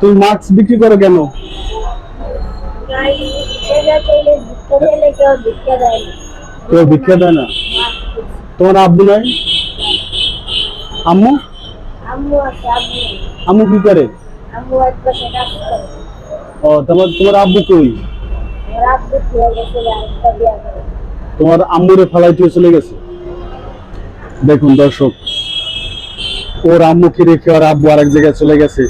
তুমি মাছ বিক্রি করো কেন? কেউ ভিক্ষা দেয় না? তোমার আব্বু নাই? আম্মু? আম্মু। কি করে? ও, তোমার তোমার আব্বু কই? তোমার আম্মুরে ফালাই দিয়ে চলে গেছে। দেখুন দর্শক, ওর আম্মুকে রেখে ওর আব্বু আরেক জায়গায় চলে গেছে।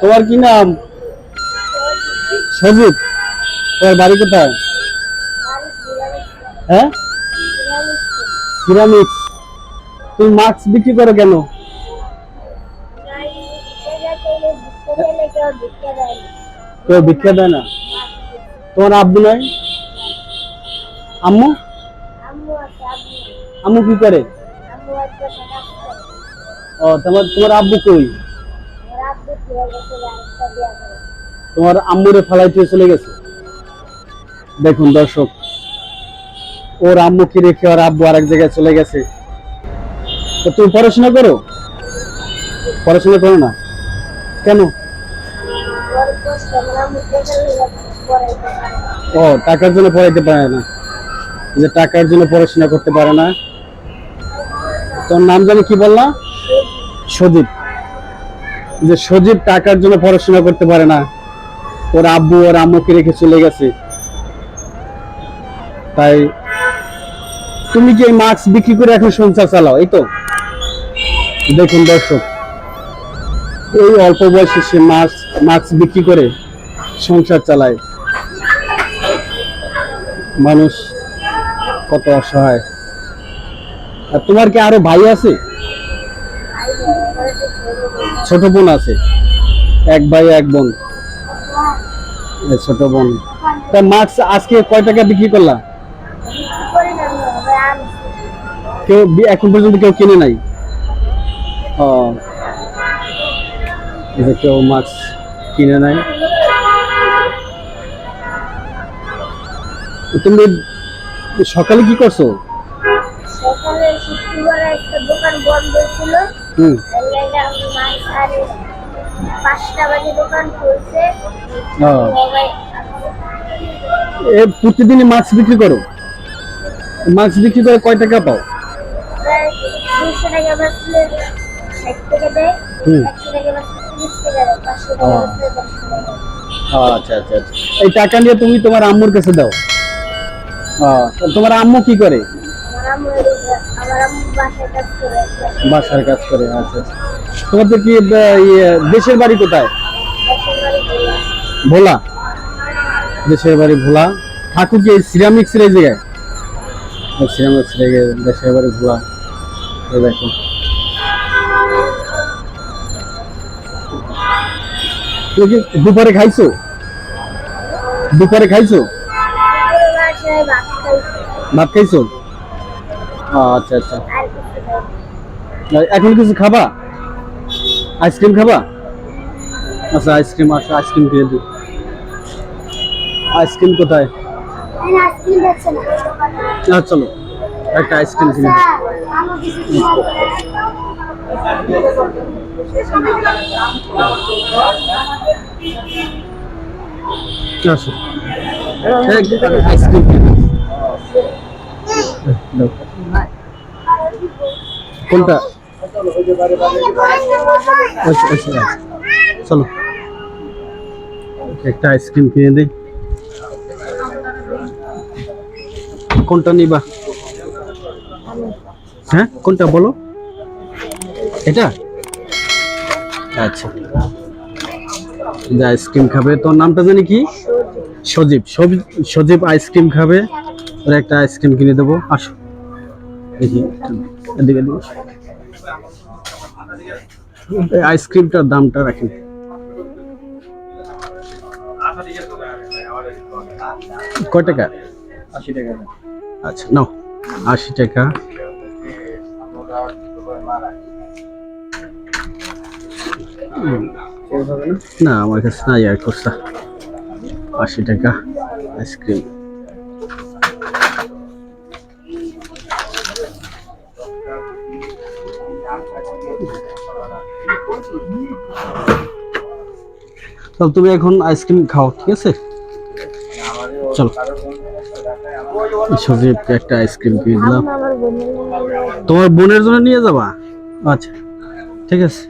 তোমার কি নাম? সজিব, তোমার বাড়ি কোথায়? হ্যাঁ? সিরামিক্স। তুমি মাছ বিক্রি করো কেন? কেউ ভিক্ষা দেয় না? তোমার আব্বু নাই? আম্মু? আম্মু কি করে? ও, তোমার তোমার আব্বু কই আমার আব্বু খেয়ে গেছে আরেকটা বিয়া করে তোমার আম্মুরে ফালাই দিয়ে চলে গেছে। দেখুন দর্শক ওর আম্মুকে রেখে ওর আব্বু আরেক জায়গায় চলে গেছে? তো তুমি পড়াশোনা করো? পড়াশোনা করো না? কেন। ও টাকার জন্য পড়াইতে পারে না। যে টাকার জন্য পড়াশোনা করতে পারে না। তোর নাম জানি কি বললা? সজীব যে সজীব টাকার জন্য পড়াশোনা করতে পারে না। ওর আব্বু, ওর আম্মুকে রেখে চলে গেছে। তাই তুমি কি মাছ বিক্রি করে এখন সংসার চালাও? এই তো। দেখুন দর্শক, এই অল্প বয়সে সে মাছ মাছ বিক্রি করে সংসার চালায়। মানুষ কত অসহায়। আর তোমার কি আরও ভাই আছে? ছোট বোন। আছে। এক ভাই, এক বোন। ছোট বোন। তা মাছ আজকে কয় টাকা বিক্রি করলা। কেউ এখন পর্যন্ত কেউ কিনে নাই? ও। কেউ মাছ কিনে নাই। তুমি সকালে কি করছ? সকালে শুক্রবারে একটা দোকান বন্ধ ছিল। হুম। এর মাছ পাঁচটা বাজে দোকান খুলছে। এ প্রতিদিনই মাছ বিক্রি করো? মাছ বিক্রি করে কয় টাকা পাও। আচ্ছা আচ্ছা আচ্ছা। এই টাকা নিয়ে তুমি তোমার আম্মুর কাছে দাও। তোমার আম্মু কি করে? বাসার কাজ করে আচ্ছা। তোমাদের কি ইয়ে, দেশের বাড়ি কোথায়? ভোলা। দেশের বাড়ি ভোলা। ঠাকুর কি সিরামিক্স এই জায়গায়? সিরামিক্স রেগে দেশের বাড়ি ভোলা। দেখো। তুমি কি দুপুরে খাইছো? দুপুরে খাইছো। ভাত খাইছো? আচ্ছা আচ্ছা আর কিছু খাইনি। আর এখন কিছু খাবা? আইসক্রিম খাবা? আচ্ছা আইসক্রিম আসো আইসক্রিম কিনে দিই আইসক্রিম কোথায়? না, চলো একটা আইসক্রিম কিনে আসো আইসক্রিম। দাও। কোনটা? আচ্ছা, আচ্ছা। চলো। একটা আইসক্রিম কিনে দিই। কোনটা নিবা? হ্যাঁ কোনটা বলো? এটা? আচ্ছা। যে আইসক্রিম খাবে। তোর নামটা জানি কি? সজীব। সজীব আইসক্রিম খাবে। ওর একটা আইসক্রিম কিনে দেবো। আসো। দেখি। এদিকে এদিকে এই আইসক্রিমটার দামটা রাখেন। কয় টাকা? আশি টাকা। আচ্ছা নাও আশি টাকা। না আমার কাছে নাই আর খরচা আশি টাকা আইসক্রিম। চল তুমি এখন আইসক্রিম খাও ঠিক আছে? চলো। সজীবকে একটা আইসক্রিম কিনে দিলাম আমার বোনের জন্য তোমার বোনের জন্য নিয়ে যাবা? আচ্ছা ঠিক আছে।